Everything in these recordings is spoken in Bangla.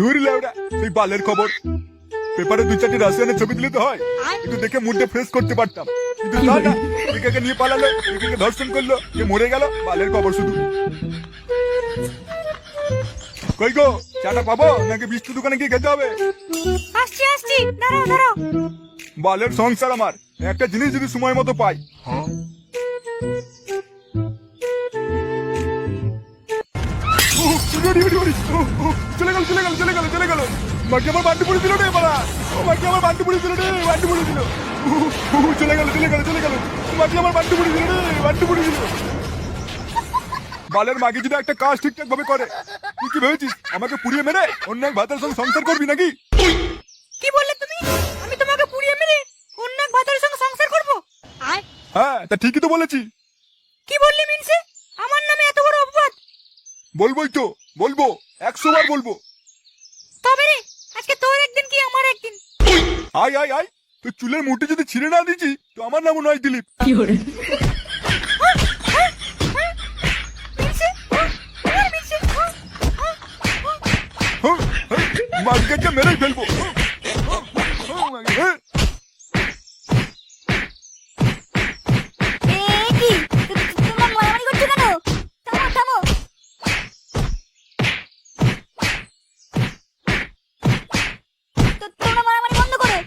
দূর লেওড়া এই বালের খবর। পেপারে দুই চারটি রাশিয়ানের ছবি দিলে তো হয় একটু দেখে মুডটা ফ্রেশ করতে পারতাম। কিন্তু না না একে নিয়ে পালালো একে ধর্ষণ করল কে মরে গেল বালের খবর শুধু। কই গো চাটা পাবো? নাকি বিস্কুট দোকানে গিয়ে খেতে হবে? আসছি আসছি দাঁড়াও দাঁড়াও। বালের সংসার আমার একটা জিনিস যদি সময় মতো পাই। উহ, উড়ি, উড়ি, উড়ি, উহ, উহ, গেল চলে গেল চলে গেল চলে গেল। মাকে আমার বান্টি পুড়ে দিল রে বাড়া মাকে আমার বান্টি পুড়ে দিল রে বান্টি পুড়ে দিল। চলে গেল চলে গেল চলে গেল। মাকে আমার বান্টি পুড়ে দিল রে বান্টি পুড়ে দিল। বালের মাকে যদি একটা কাজ ঠিকঠাক ভাবে করে তুই কি ভেবেছিস? আমাকে পুড়িয়ে মেরে অন্য এক ভাতের সঙ্গে সংসার করবি নাকি? কি বললে তুমি? আমি তোমাকে পুড়িয়ে মেরে অন্য এক ভাতারের সঙ্গে সংসার করব? হ্যাঁ তা ঠিকই তো বলেছি। কি বললি মিনসে? আমার নামে এত বড় অপবাদ। বলবোই তো বলব একশো বার বলব। তবে রে আজকে তোর একদিন কি আমার একদিন আয় আয় আয় তো চুলের মুঠি যদি ছিঁড়ে না দিচ্ছি তো আমার নামও নয় দিলীপ কি হ্যাঁ, হ্যাঁ, মেরেই ফেলব তো- তোমরা মারামারি বন্ধ করো।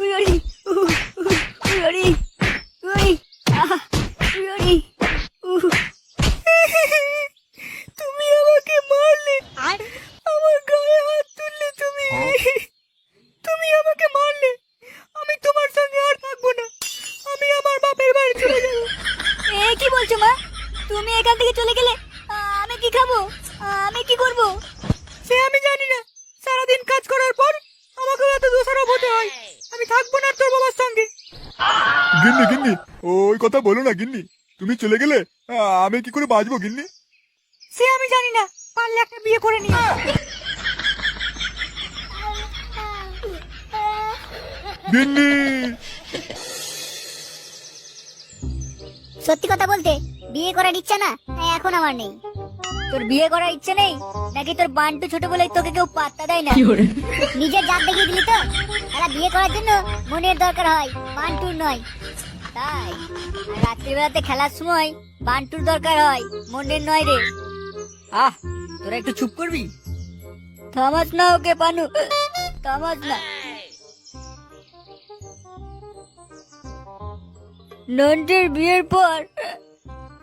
উড়ি, উড়ি, উড়ি, উড়ি। তুমি আমাকে মারলে আমার গায়ে হাত তুললে তুমি। তুমি আমাকে মারলে আমি তোমার সঙ্গে আর থাকব না। আমি আমার বাপের বাড়ি চলে যাব। এ কি বলছো মা? তুমি এখান থেকে চলে গেলে আমি কি খাব? আমি কি করব? সে আমি জানি না। সারাদিন কাজ করার পর আমাকে এত দোষারোপ হতে হয়। আমি থাকব না তোর বাবার সঙ্গে। গিন্নি গিন্নি ওই কথা বলো না গিন্নি। তুমি চলে গেলে আমি কি করে বাঁচবো গিন্নি? সে আমি জানি না পারলে একটা বিয়ে করে নিও গিন্নি! সত্যি কথা বলতে বিয়ে করার ইচ্ছা না এখন আমার নেই। তোর বিয়ে করার ইচ্ছে নেই? নাকি তোর বান্টু ছোট বলে তোকে কেউ পাত্তা দেয় না? নিজের জাত দেখিয়ে দিলি তো? এরা বিয়ে করার জন্য মনের দরকার হয় বান্টুর নয়। তাই রাত্রিবেলাতে খেলার সময় বান্টুর দরকার হয় মনের নয় রে। আহ তোরা একটু চুপ করবি? থামাস না ওকে পানু। থামাস না। নন্টের বিয়ের পর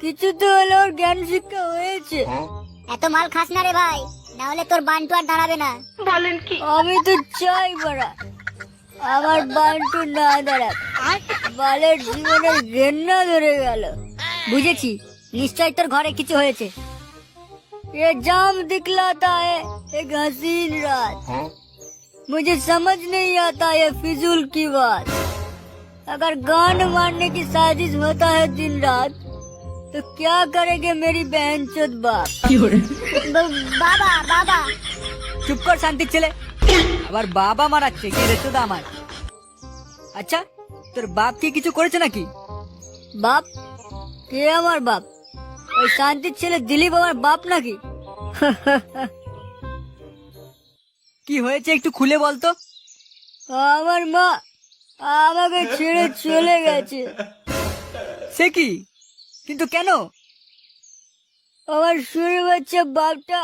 কিছু তো হলো ওর জ্ঞান শিক্ষা হয়েছে। এত মাল খাস না রে ভাই না হলে তোর বান্টু আর দাঁড়াবে না আমি তো চাই বড়া আমার বান্টু না দাঁড়াক বালের জীবনের ঘেন্না ধরে গেল বুঝেছি নিশ্চয় তোর ঘরে কিছু হয়েছে ये जाम दिखलाता है एक हसीन रात मुझे समझ नहीं आता ये फिजूल की बात अगर गान मारने की साजिश होता है दिन रात तो क्या करेंगे मेरी बहन चोद बाप ব- বাবা বাবা চুপ কর শান্তির ছেলে আবার বাবা মারাচ্ছে কে রে তোদা আমার আচ্ছা তোর বাপ কি কিছু করেছে নাকি বাপ কে আমার বাপ ওই শান্তির ছেলে দিলীপ আমার বাপ নাকি কি হয়েছে একটু খুলে বলতো আমার মা আমাকে ছেড়ে চলে গেছে সে কি কিন্তু কেন? আমার শুরু হচ্ছে বাপটা